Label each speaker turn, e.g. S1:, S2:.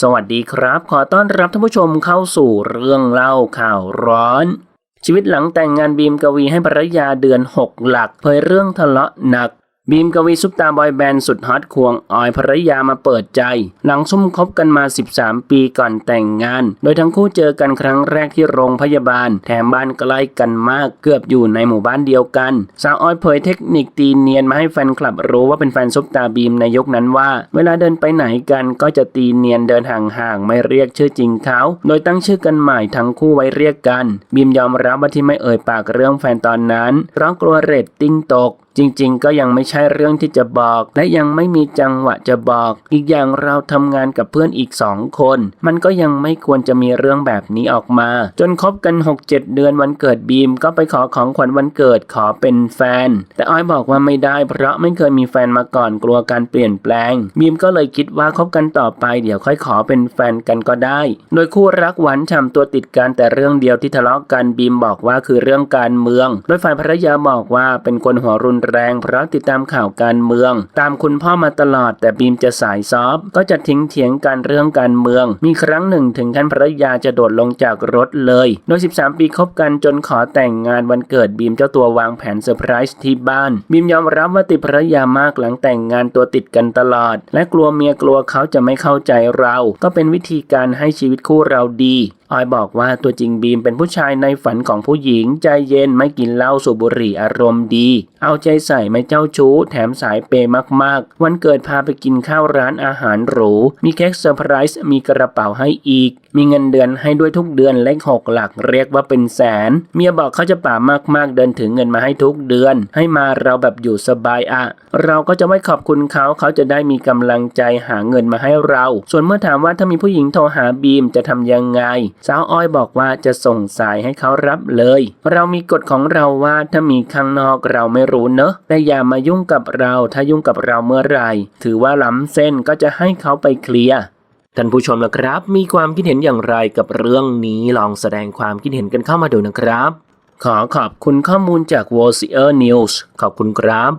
S1: สวัสดีครับ ขอต้อนรับท่านผู้ชมเข้าสู่เรื่องเล่าข่าวร้อน ชีวิตหลังแต่งงานบีมกวีให้ภรรยาเดือน 6 หลักเผยเรื่องทะเลาะหนัก บีมกวีซุปตาบอยแบนด์สุดฮอตควงออยภรรยามาเปิดใจ หลังซุ่มคบกันมา 13 ปีก่อนแต่งงาน โดยทั้งคู่เจอกันครั้งแรกที่โรงพยาบาล แถมบ้านใกล้กันมากเกือบอยู่ในหมู่บ้านเดียวกัน สาวออยเผยเทคนิคตีเนียนมาให้แฟนคลับรู้ว่าเป็นแฟนซุปตาบีมในยุคนั้นว่า เวลาเดินไปไหนกันก็จะตีเนียนเดินห่างๆไม่เรียกชื่อจริงเขาโดยตั้งชื่อกันใหม่ทั้งคู่ไว้เรียกกัน บีมยอมรับว่าที่ไม่เอ่ยปากเรื่องแฟนตอนนั้นเพราะกลัวเรตติ้งตก จริง ๆ ก็ยังไม่ใช่เรื่องที่จะบอก และยังไม่มีจังหวะจะบอก อีกอย่างเราทำงานกับเพื่อนอีกสองคน มันก็ยังไม่ควรจะมีเรื่องแบบนี้ออกมา จนคบกัน 6-7 เดือนวันเกิดบีมก็ไปขอของขวัญวันเกิดขอเป็นแฟน แต่อ้อยบอกว่าไม่ได้เพราะไม่เคยมีแฟนมาก่อนกลัวการเปลี่ยนแปลง บีมก็เลยคิดว่าคบกันต่อไปเดี๋ยวค่อยขอเป็นแฟนกันก็ได้ โดยคู่รักหวานฉ่ำตัวติดกันแต่เรื่องเดียวที่ทะเลาะกันบีมบอกว่าคือเรื่องการเมือง โดยฝ่ายภรรยาบอกว่าเป็นคนหัวรุนแรงเพราะติดตามข่าวการเมือง ตามคุณพ่อมาตลอดแต่บีมจะสายซอฟก็จะทิ้งเถียงกันเรื่องการเมือง มีครั้งหนึ่งถึงขั้นภรรยาจะโดดลงจากรถเลย โดย 13 ปีคบกันจนขอแต่งงานวันเกิดบีมเจ้าตัววางแผนเซอร์ไพรส์ที่บ้าน บีมยอมรับว่าติดภรรยามากหลังแต่งงานตัวติดกันตลอด และกลัวเมียกลัวเขาจะไม่เข้าใจเรา ก็เป็นวิธีการให้ชีวิตคู่เราดีออยบอกว่าตัวจริงบีมเป็นผู้ชายในฝันของผู้หญิง ใจเย็นไม่กินเหล้าสูบบุหรี่อารมณ์ดี เอาใจใส่ไม่เจ้าชู้แถมสายเปย์มากๆ วันเกิดพาไปกินข้าวร้านอาหารหรู มีเค้กเซอร์ไพรส์มีกระเป๋าให้อีก มีเงินเดือนให้ด้วยทุกเดือนเลขหกหลักเรียกว่าเป็นแสน เมียบอกเขาจะป่ามากๆเดินถึงเงินมาให้ทุกเดือน ให้มาเราแบบอยู่สบายอะ เราก็จะไม่ขอบคุณเขาเขาจะได้มีกำลังใจหาเงินมาให้เรา ส่วนเมื่อถามว่าถ้ามีผู้หญิงโทรหาบีมจะทำยังไง สาวอ้อยบอกว่าจะส่งสายให้เขารับเลย เรามีกฎของเราว่าถ้ามีข้างนอกเราไม่รู้เนอะแต่อย่ามายุ่งกับเราถ้ายุ่งกับเราเมื่อไหร่ ถือว่าล้ำเส้นก็จะให้เขาไปเคลียร์ ท่านผู้ชมนะครับ มีความคิดเห็นอย่างไรกับเรื่องนี้ลองแสดงความคิดเห็นกันเข้ามาดูนะครับ ขอขอบคุณข้อมูลจาก w o c i e r News ขอบคุณครับ